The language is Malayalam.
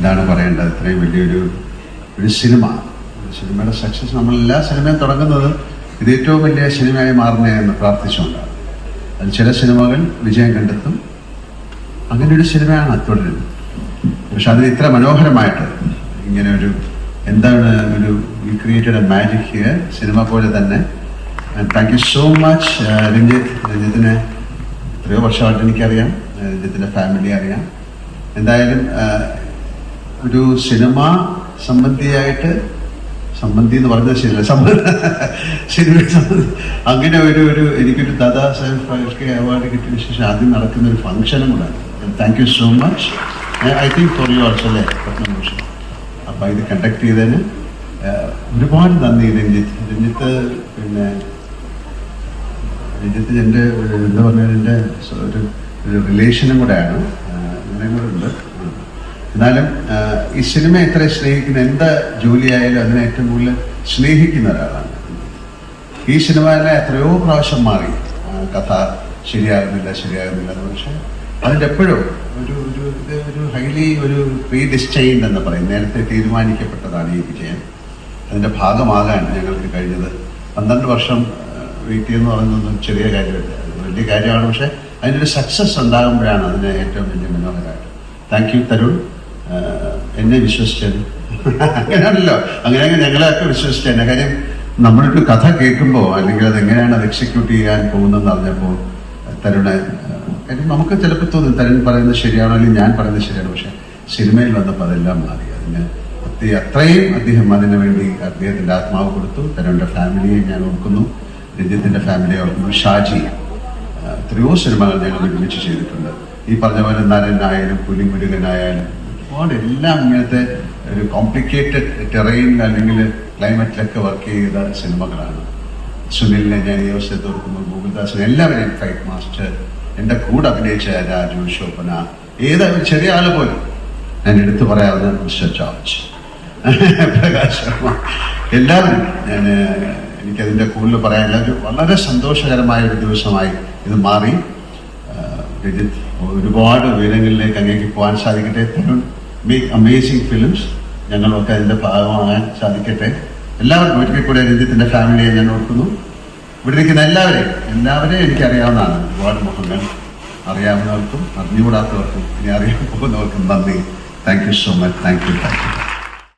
എന്താണ് പറയേണ്ടത്? ഇത്രയും വലിയൊരു ഒരു സിനിമ. സിനിമയുടെ സക്സസ് നമ്മൾ എല്ലാ സിനിമയും തുടങ്ങുന്നത് ഇത് ഏറ്റവും വലിയ സിനിമയായി മാറണേ എന്ന് പ്രാർത്ഥിച്ചുകൊണ്ടാണ്. അതിൽ ചില സിനിമകൾ വിജയം കണ്ടെത്തും. അങ്ങനെ ഒരു സിനിമയാണ് തുടരുന്നത്. പക്ഷെ അതിന് ഇത്ര മനോഹരമായിട്ട് ഇങ്ങനെ ഒരു എന്താണ് ഒരു you created a magic here cinema പോലെ തന്നെ. Thank you so much Ranjith. രഞ്ജിത്തിനെ എത്രയോ വർഷമായിട്ട് എനിക്കറിയാം. രഞ്ജിത്തിന്റെ ഫാമിലി അറിയാം. എന്തായാലും ഒരു സിനിമ സംബന്ധിയായിട്ട് സംബന്ധി എന്ന് പറഞ്ഞാൽ ശരിയല്ല സംബന്ധ സിനിമ അങ്ങനെ ഒരു ഒരു എനിക്കൊരു ദാദാ സാഹിബ് ഫാൽക്കെ അവാർഡ് കിട്ടിയ ശേഷം ആദ്യം നടക്കുന്ന ഒരു ഫംഗ്ഷനും കൂടെ thank you so much I think for you also അല്ലേ? പത്മഭൂഷൺ അപ്പം ഇത് കണ്ടക്ട് ചെയ്തതിന് ഒരുപാട് നന്ദി രഞ്ജിത്ത്. രഞ്ജിത്ത് പിന്നെ രഞ്ജിത്ത് എന്റെ എന്താ പറഞ്ഞാൽ എന്റെ ഒരു ഒരു റിലേഷനും കൂടെയാണ്. എന്നാലും ഈ സിനിമ എത്ര സ്നേഹിക്കുന്ന എന്ത് ജോലിയായാലും അതിനെ ഏറ്റവും കൂടുതൽ സ്നേഹിക്കുന്ന ഒരാളാണ്. ഈ സിനിമ തന്നെ എത്രയോ പ്രാവശ്യം മാറി. കഥ ശരിയാകുന്നില്ല ശരിയാകുന്നില്ല എന്ന് പക്ഷേ അതിന്റെ എപ്പോഴും ഒരു ഒരു ഒരു ഹൈലി ഒരു പ്രീ ഡിസ്റ്റൈൻഡ് എന്ന് പറയും. നേരത്തെ തീരുമാനിക്കപ്പെട്ടതാണ് ഈ വിജയം. അതിന്റെ ഭാഗമാകാൻ ഞങ്ങൾക്ക് കഴിഞ്ഞത്. പന്ത്രണ്ട് വർഷം വെയിറ്റ് എന്ന് പറയുന്നതൊന്നും ചെറിയ കാര്യമല്ല. വലിയ കാര്യമാണ്. പക്ഷേ ഒരു സക്സസ് ഉണ്ടാകുമ്പോഴാണ് അതിന് ഏറ്റവും വലിയ മനോഹരമായിട്ട്. താങ്ക് യു തരുൺ എന്നെ വിശ്വസിച്ചത്. അങ്ങനെയാണല്ലോ. അങ്ങനെയെങ്കിൽ ഞങ്ങളെയൊക്കെ വിശ്വസിച്ചതന്നെ കാര്യം നമ്മളൊരു കഥ കേൾക്കുമ്പോൾ അല്ലെങ്കിൽ അത് എങ്ങനെയാണ് അത് എക്സിക്യൂട്ട് ചെയ്യാൻ പോകുന്നതെന്ന് അറിഞ്ഞപ്പോൾ തരുണ് കാര്യം നമുക്ക് ചിലപ്പോൾ തോന്നും തരുൺ പറയുന്നത് ശരിയാണോ അല്ലെങ്കിൽ ഞാൻ പറയുന്നത് ശരിയാണ്. പക്ഷേ സിനിമയിൽ വന്നപ്പോൾ അതെല്ലാം മാറി. അതിന് അത്രയും അദ്ദേഹം അതിനു വേണ്ടി അദ്ദേഹത്തിന്റെ ആത്മാവ് കൊടുത്തു. തരുണിന്റെ ഫാമിലിയെ ഞാൻ ഓർക്കുന്നു. രഞ്ജിത്തിന്റെ ഫാമിലിയെ ഓർക്കുന്നു. ഷാജി എത്രയോ സിനിമകൾ ഞങ്ങൾ ഒരുമിച്ച് ചെയ്തിട്ടുണ്ട്. ഈ പറഞ്ഞ പോലെ നരനായാലും പുലിമുരുകനായാലും ഒരുപാട് എല്ലാം ഇങ്ങനത്തെ ഒരു കോംപ്ലിക്കേറ്റഡ് ടെറൈനിൽ അല്ലെങ്കിൽ ക്ലൈമറ്റിലൊക്കെ വർക്ക് ചെയ്ത സിനിമകളാണ്. സുനിലിനെ ഞാൻ ഈ വർഷത്തെ ഓർക്കുന്നു ഗോകുൽദാസിനെ എല്ലാവരെയും ഫൈറ്റ് മാസ്റ്റർ എന്റെ കൂടെ അഭിനയിച്ച രാജു ശോഭന ഏത് ചെറിയ ആൾ പോലും ഞാൻ എടുത്തു പറയാവുന്ന മിസ്റ്റർ ജോർജ്. പ്രകാശ് ശർമ്മ. എല്ലാവരും ഞാൻ എനിക്കതിന്റെ കൂടുതൽ പറയാനില്ല. ഒരു വളരെ സന്തോഷകരമായ ഒരു ദിവസമായി ഇത് മാറി. ഒരുപാട് ഉയരങ്ങളിലേക്ക് അങ്ങേക്ക് പോകാൻ സാധിക്കട്ടെ. മേക്ക് അമേസിംഗ് ഫിലിംസ് ഞങ്ങളൊക്കെ അതിന്റെ ഭാഗമാകാൻ സാധിക്കട്ടെ. എല്ലാവർക്കും ഒരിക്കൽ കൂടെ രഞ്ജിത്തിന്റെ ഫാമിലിയെ ഞാൻ ഓർക്കുന്നു. ഇവിടെ ഇരിക്കുന്ന എല്ലാവരെയും എല്ലാവരെയും എനിക്കറിയാവുന്നതാണ്. ഒരുപാട് മുഖങ്ങൾ അറിയാവുന്നവർക്കും അറിഞ്ഞുകൂടാത്തവർക്കും ഇനി അറിയാൻ പോകുന്നവർക്കും നന്ദി. Thank you so much thank you thank you